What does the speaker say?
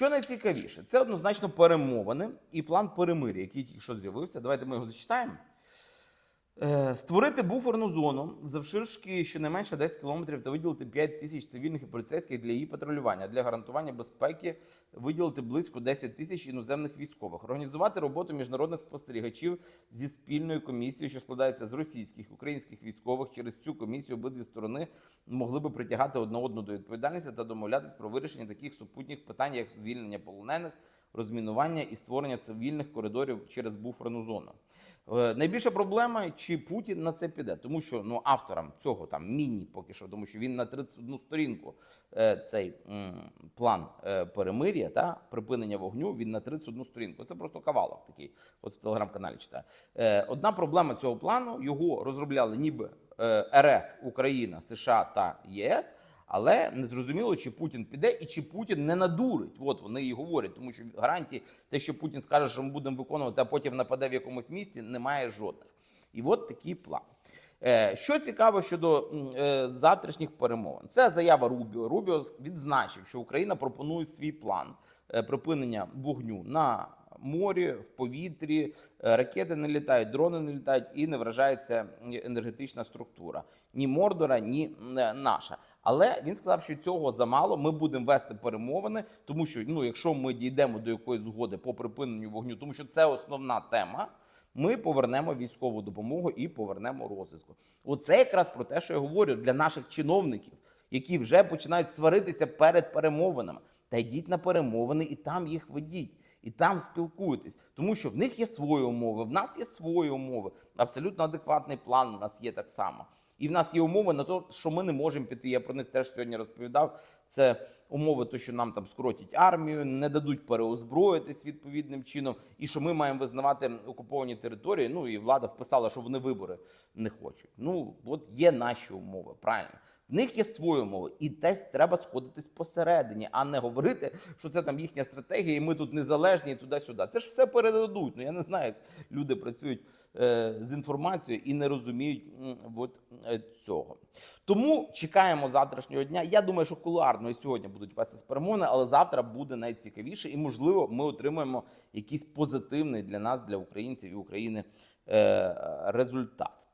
Що найцікавіше, це однозначно перемовини і план перемир'я, який тільки що з'явився. Давайте ми його зачитаємо. Е, Створити буферну зону завширшки щонайменше 10 кілометрів та виділити 5 тисяч цивільних і поліцейських для її патрулювання. Для гарантування безпеки виділити близько 10 тисяч іноземних військових, організувати роботу міжнародних спостерігачів зі спільною комісією, що складається з російських українських військових. Через цю комісію обидві сторони могли би притягати одне одну до відповідальності та домовлятись про вирішення таких супутніх питань, як звільнення полонених. Розмінування і створення цивільних коридорів через буферну зону. Е, найбільша проблема, чи Путін на це піде, тому що ну авторам цього там міні поки що, тому що він на 31 сторінку е, цей м, план е, перемир'я та припинення вогню. Він на 31 сторінку. Це просто кавалок такий. От в телеграм-каналі читаю. Е, одна проблема цього плану його розробляли ніби РФ, Україна, США та ЄС. Але не зрозуміло, чи Путін піде і чи Путін не надурить. От вони і говорять, тому що гарантії, те, що Путін скаже, що ми будемо виконувати, а потім нападе в якомусь місці, немає жодних. І от такий план. Е, Що цікаво щодо е, завтрашніх перемовин, це заява Рубіо. Рубіо відзначив, що Україна пропонує свій план е, припинення вогню на морі, в повітрі, е, ракети не літають, дрони не літають і не вражається енергетична структура. Ні Мордора, ні е, наша. Але він сказав, що цього замало. Ми будемо вести перемовини, тому що ну, якщо ми дійдемо до якоїсь згоди по припиненню вогню, тому що це основна тема. Ми повернемо військову допомогу і повернемо розвитку. Оце якраз про те, що я говорю для наших чиновників, які вже починають сваритися перед перемовинами. Та йдіть на перемовини і там їх ведіть. І там спілкуйтесь, тому що в них є свої умови, в нас є свої умови. Абсолютно адекватний план у нас є так само. І в нас є умови на те, що ми не можемо піти. Я про них теж сьогодні розповідав. Це умови, то що нам там скоротять армію, не дадуть переозброїтись відповідним чином, і що ми маємо визнавати окуповані території. Ну і влада вписала, що вони вибори не хочуть. Ну от є наші умови, правильно. В них є свої умови, і десь треба сходитись посередині, а не говорити, що це там їхня стратегія, і ми тут незалежні і туди-сюди. Це ж все передадуть. Ну я не знаю, як люди працюють е, з інформацією і не розуміють м, от, е, цього. Тому чекаємо завтрашнього дня. Я думаю, що кулуарно і сьогодні будуть вести перемовини, але завтра буде найцікавіше, і можливо, ми отримаємо якийсь позитивний для нас, для українців і України е, результат.